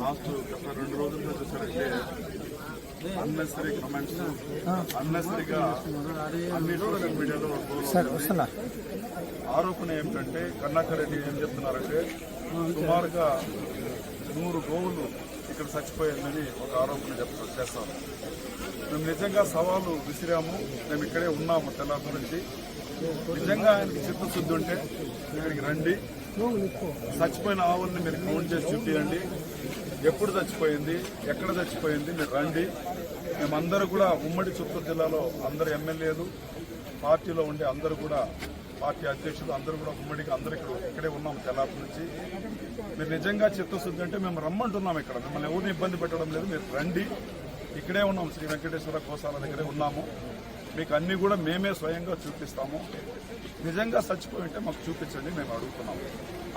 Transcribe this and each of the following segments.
Last గత రెండు రోజులుగా చూసారంటే అన్నెసరీ కమెంట్స్ అన్నెసరీగా అన్ని సోషల్ మీడియాలో ఆరోపణ ఏమిటంటే కన్నాకర్ రెడ్డి ఏం చెప్తున్నారంటే సుమారుగా నూరు గోవులు ఇక్కడ చచ్చిపోయిందని ఒక ఆరోపణ చెప్తా చేస్తాను మేము నిజంగా సవాలు విసిరాము మేము ఇక్కడే ఉన్నాము తెల్లారి నుంచి. నిజంగా ఆయనకి చిత్తశుద్ధి ఉంటే ఇక్కడికి రండి. చచ్చిపోయిన ఆవుల్ని మీరు కౌంట్ చేసి చూపించండి ఎప్పుడు చచ్చిపోయింది ఎక్కడ చచ్చిపోయింది మీరు రండి. మేమందరూ కూడా ఉమ్మడి చిత్తూరు జిల్లాలో అందరు ఎమ్మెల్యేలు పార్టీలో ఉండే అందరూ కూడా పార్టీ అధ్యక్షులు అందరూ కూడా ఉమ్మడికి అందరూ ఇక్కడ ఇక్కడే ఉన్నాం తెల్లారి నుంచి. మీరు నిజంగా చిత్తశుద్ధి అంటే మేము రమ్మంటున్నాం ఇక్కడ. మిమ్మల్ని ఎవరిని ఇబ్బంది పెట్టడం లేదు. మీరు రండి. ఇక్కడే ఉన్నాం. శ్రీ వెంకటేశ్వర గోశాల దగ్గరే ఉన్నాము. మీకు అన్ని కూడా మేమే స్వయంగా చూపిస్తాము. నిజంగా చచ్చిపోయి ఉంటే మాకు చూపించండి మేము అడుగుతున్నాము.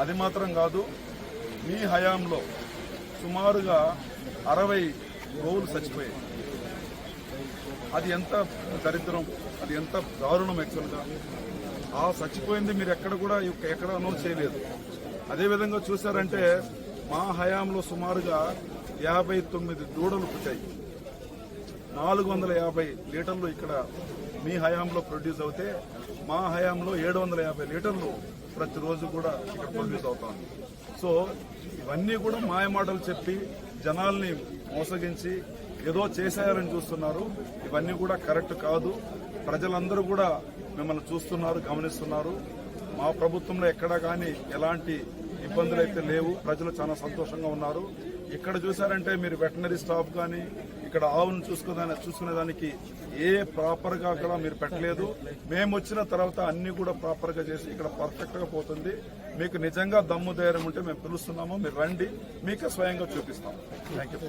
అది మాత్రం కాదు మీ హయాంలో సుమారుగా అరవై గోవులు చచ్చిపోయాయి. అది ఎంత దరిద్రం అది ఎంత దారుణం యాక్చువల్గా ఆ చచ్చిపోయింది మీరు ఎక్కడ కూడా ఎక్కడ అనౌన్స్ చేయలేదు. అదేవిధంగా చూసారంటే మా హయాంలో సుమారుగా యాభై తొమ్మిది దూడలు పుట్టాయి. నాలుగు వందల యాభై లీటర్లు ఇక్కడ మీ హయాంలో ప్రొడ్యూస్ అవుతే మా హయాంలో ఏడు వందల యాభై లీటర్లు ప్రతిరోజు కూడా ఇక్కడ ప్రొడ్యూస్ అవుతాను సో ఇవన్నీ కూడా మాయమాటలు చెప్పి జనాల్ని మోసగించి ఏదో చేశారని చూస్తున్నారు. ఇవన్నీ కూడా కరెక్ట్ కాదు. ప్రజలందరూ కూడా మిమ్మల్ని చూస్తున్నారు గమనిస్తున్నారు. మా ప్రభుత్వంలో ఎక్కడా కానీ ఎలాంటి ఇబ్బందులు అయితే లేవు. ప్రజలు చాలా సంతోషంగా ఉన్నారు. ఇక్కడ చూసారంటే మీరు వెటనరీ స్టాఫ్ కానీ ఇక్కడ ఆవును చూసుకునే చూసుకునేదానికి ఏ ప్రాపర్గా కూడా మీరు పెట్టలేదు. మేము వచ్చిన తర్వాత అన్ని కూడా ప్రాపర్గా చేసి ఇక్కడ పర్ఫెక్ట్గా పోతుంది. మీకు నిజంగా దమ్ము ధైర్యం ఉంటే మేము పిలుస్తున్నాము. మీరు రండి. మీకు స్వయంగా చూపిస్తాం థ్యాంక్ యూ